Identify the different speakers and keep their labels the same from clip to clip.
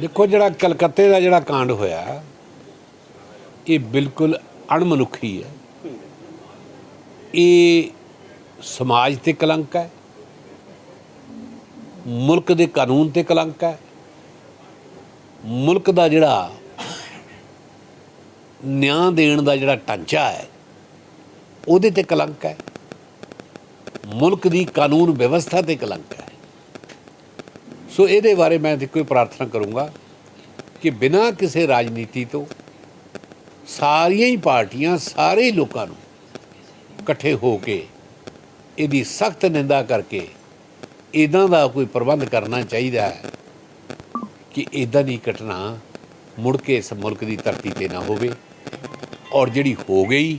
Speaker 1: ਦੇਖੋ ਜਿਹੜਾ ਕਲਕੱਤੇ ਦਾ ਜਿਹੜਾ ਕਾਂਡ ਹੋਇਆ, ਇਹ ਬਿਲਕੁਲ ਅਣਮਨੁੱਖੀ ਹੈ। ਇਹ ਸਮਾਜ ਤੇ ਕਲੰਕ ਹੈ, ਮੁਲਕ ਦੇ ਕਾਨੂੰਨ ਤੇ ਕਲੰਕ ਹੈ, ਮੁਲਕ ਦਾ ਜਿਹੜਾ ਨਿਆਂ ਦੇਣ ਦਾ ਜਿਹੜਾ ਢਾਂਚਾ ਹੈ, ਉਹਦੇ ਤੇ ਕਲੰਕ ਹੈ। ਮੁਲਕ ਦੀ ਕਾਨੂੰਨ ਵਿਵਸਥਾ ਤੇ ਕਲੰਕ ਹੈ। ਸੋ ਇਹਦੇ ਬਾਰੇ ਮੈਂ ਇੱਕੋ ਹੀ ਪ੍ਰਾਰਥਨਾ ਕਰੂੰਗਾ ਕਿ ਬਿਨਾਂ ਕਿਸੇ ਰਾਜਨੀਤੀ ਤੋਂ ਸਾਰੀਆਂ ਹੀ ਪਾਰਟੀਆਂ, ਸਾਰੇ ਲੋਕਾਂ ਨੂੰ ਇਕੱਠੇ ਹੋ ਕੇ ਇਹਦੀ ਸਖਤ ਨਿੰਦਾ ਕਰਕੇ ਇਦਾਂ ਦਾ ਕੋਈ ਪ੍ਰਬੰਧ ਕਰਨਾ ਚਾਹੀਦਾ ਹੈ ਕਿ ਇਦਾਂ ਦੀ ਘਟਨਾ ਮੁੜ ਕੇ ਇਸ ਮੁਲਕ ਦੀ ਧਰਤੀ ਤੇ ਨਾ ਹੋਵੇ ਔਰ ਜਿਹੜੀ ਹੋ ਗਈ,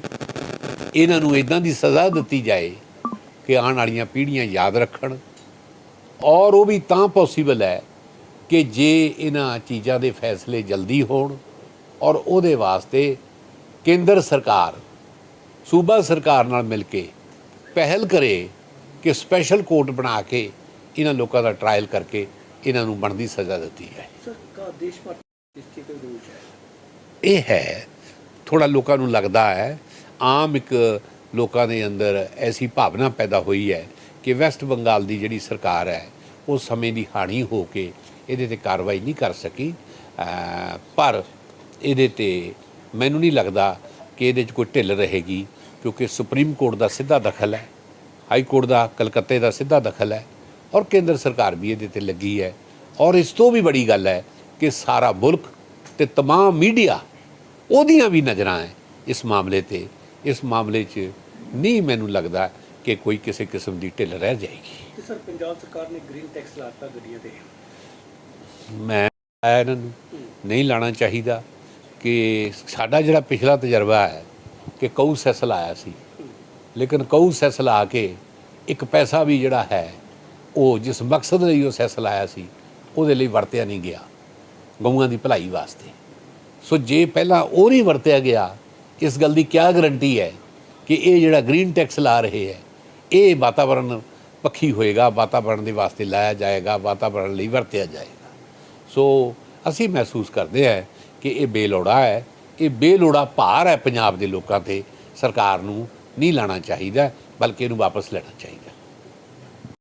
Speaker 1: ਇਹਨਾਂ ਨੂੰ ਇਦਾਂ ਦੀ ਸਜ਼ਾ ਦਿੱਤੀ ਜਾਏ ਕਿ ਆਉਣ ਵਾਲੀਆਂ ਪੀੜ੍ਹੀਆਂ ਯਾਦ ਰੱਖਣ ਔਰ ਉਹ ਵੀ ਤਾਂ ਪੋਸੀਬਲ ਹੈ ਕਿ ਜੇ ਇਹਨਾਂ ਚੀਜ਼ਾਂ ਦੇ ਫੈਸਲੇ ਜਲਦੀ ਹੋਣ ਔਰ ਉਹਦੇ ਵਾਸਤੇ ਕੇਂਦਰ ਸਰਕਾਰ ਸੂਬਾ ਸਰਕਾਰ ਨਾਲ ਮਿਲ ਕੇ ਪਹਿਲ ਕਰੇ ਕਿ ਸਪੈਸ਼ਲ ਕੋਰਟ ਬਣਾ ਕੇ ਇਹਨਾਂ ਲੋਕਾਂ ਦਾ ਟ੍ਰਾਇਲ ਕਰਕੇ ਇਹਨਾਂ ਨੂੰ ਬਣਦੀ ਸਜ਼ਾ ਦਿੱਤੀ
Speaker 2: ਹੈ?
Speaker 1: ਇਹ ਹੈ ਥੋੜਾ ਲੋਕਾਂ ਨੂੰ ਲੱਗਦਾ ਹੈ ਆਮ ਇੱਕ ਲੋਕਾਂ ਦੇ ਅੰਦਰ ਐਸੀ ਭਾਵਨਾ ਪੈਦਾ ਹੋਈ ਹੈ ਕਿ ਵੈਸਟ ਬੰਗਾਲ ਦੀ ਜਿਹੜੀ ਸਰਕਾਰ ਹੈ ਉਹ ਸਮੇਂ ਦੀ ਹਾਣੀ ਹੋ ਕੇ ਇਹਦੇ ਤੇ ਕਾਰਵਾਈ ਨਹੀਂ ਕਰ ਸਕੀ ਅਹ ਪਰ ਇਹਦੇ ਤੇ ਮੈਨੂੰ ਨਹੀਂ ਲੱਗਦਾ ਕਿ ਇਹਦੇ 'ਚ ਕੋਈ ਢਿੱਲ ਰਹੇਗੀ ਕਿਉਂਕਿ ਸੁਪਰੀਮ ਕੋਰਟ ਦਾ ਸਿੱਧਾ ਦਖਲ ਹੈ ਹਾਈ ਕੋਰਟ ਦਾ ਕਲਕੱਤੇ ਦਾ ਸਿੱਧਾ ਦਖਲ ਹੈ ਔਰ ਕੇਂਦਰ ਸਰਕਾਰ ਵੀ ਇਹਦੇ ਤੇ ਲੱਗੀ ਹੈ ਔਰ ਇਸ ਤੋਂ ਵੀ ਬੜੀ ਗੱਲ ਹੈ ਕਿ ਸਾਰਾ ਮੁਲਕ ਤੇ तमाम ਮੀਡੀਆ ਉਹਦੀਆਂ ਵੀ ਨਜ਼ਰਾਂ ਹੈ ਇਸ ਮਾਮਲੇ ਤੇ ਇਸ ਮਾਮਲੇ 'ਚ ਨਹੀਂ ਮੈਨੂੰ ਲੱਗਦਾ ਕਿ ਕੋਈ ਕਿਸੇ ਕਿਸਮ ਦੀ ਢਿੱਲ ਰਹਿ ਜਾਏਗੀ।
Speaker 2: ਤੇ ਸਰ ਪੰਜਾਬ ਸਰਕਾਰ ਨੇ ਗ੍ਰੀਨ ਟੈਕਸ ਲਾਤਾ ਗੱਡੀਆਂ ਤੇ।
Speaker 1: ਮੈਂ ਆਇਆ ਇਹਨਾਂ ਨੂੰ। ਨਹੀਂ ਲਾਣਾ ਚਾਹੀਦਾ ਕਿ ਸਾਡਾ ਜਿਹੜਾ ਪਿਛਲਾ ਤਜਰਬਾ ਹੈ ਕਿ ਕਊ ਸੈਸ ਲਾਇਆ ਸੀ। ਲੇਕਿਨ ਕਊ ਸੈਸ ਲਾ ਕੇ ਇੱਕ ਪੈਸਾ ਵੀ ਜਿਹੜਾ ਹੈ ਉਹ ਜਿਸ ਮਕਸਦ ਲਈ ਉਹ ਸੈਸ ਲਾਇਆ ਸੀ ਉਹਦੇ ਲਈ ਵਰਤਿਆ ਨਹੀਂ ਗਿਆ ਗਊਆਂ ਦੀ ਭਲਾਈ ਵਾਸਤੇ। ਸੋ ਜੇ ਪਹਿਲਾਂ ਉਹ ਨਹੀਂ ਵਰਤਿਆ ਗਿਆ ਇਸ ਗੱਲ ਦੀ ਕੀ ਗਰੰਟੀ ਹੈ ਕਿ ਇਹ ਜਿਹੜਾ ਗ੍ਰੀਨ ਟੈਕਸ ਲਾ ਰਹੇ ਹੈ ਇਹ ਵਾਤਾਵਰਣ ਪੱਖੀ ਹੋਏਗਾ ਵਾਤਾਵਰਣ ਦੇ ਵਾਸਤੇ ਲਾਇਆ ਜਾਏਗਾ ਵਾਤਾਵਰਣ ਲਈ ਵਰਤਿਆ ਜਾਏਗਾ। ਸੋ ਅਸੀਂ ਮਹਿਸੂਸ ਕਰਦੇ ਹਾਂ ਕਿ ਇਹ ਬੇਲੋੜਾ ਹੈ, ਇਹ ਬੇਲੋੜਾ ਭਾਰ ਹੈ ਪੰਜਾਬ ਦੇ ਲੋਕਾਂ ਤੇ। ਸਰਕਾਰ ਨੂੰ ਨਹੀਂ ਲਾਣਾ ਚਾਹੀਦਾ, ਬਲਕਿ ਇਹਨੂੰ ਵਾਪਸ ਲੈਣਾ ਚਾਹੀਦਾ।